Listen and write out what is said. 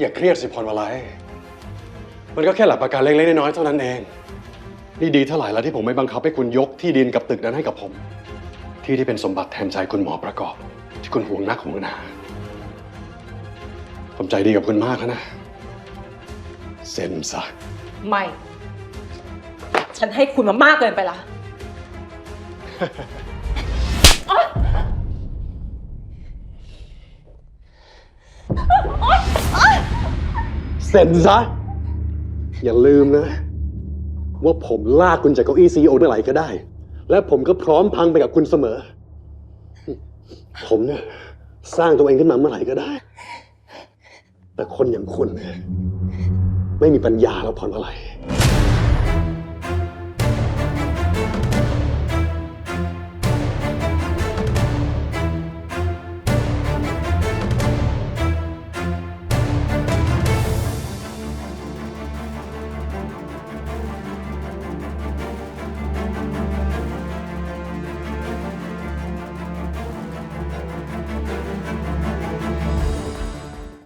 อย่าเครียดสิพรวลัยมันก็แค่หลักประกันเล็กๆน้อยๆเท่านั้นเอง นี่ดีเท่าไหร่แล้วที่ผมไม่บังคับให้คุณยกที่ดินกับตึกนั้นให้กับผม ที่ที่เป็นสมบัติแทนใจคุณหมอประกอบ ที่คุณห่วงนักของคุณหาผมใจดีกับคุณมากแล้วนะ เซ็นซะไม่ ฉันให้คุณมามากเกินไปละ เซ็นซะ อย่าลืมนะ ว่าผมลากคุณจากเก้าอี้ซีโอเมื่อไหร่ก็ได้ และผมก็พร้อมพังไปกับคุณเสมอ ผมเนี่ยสร้างตัวเองขึ้นมาเมื่อไหร่ก็ได้ แต่คนอย่างคุณเนี่ยไม่มีปัญญาแล้วพรอะไร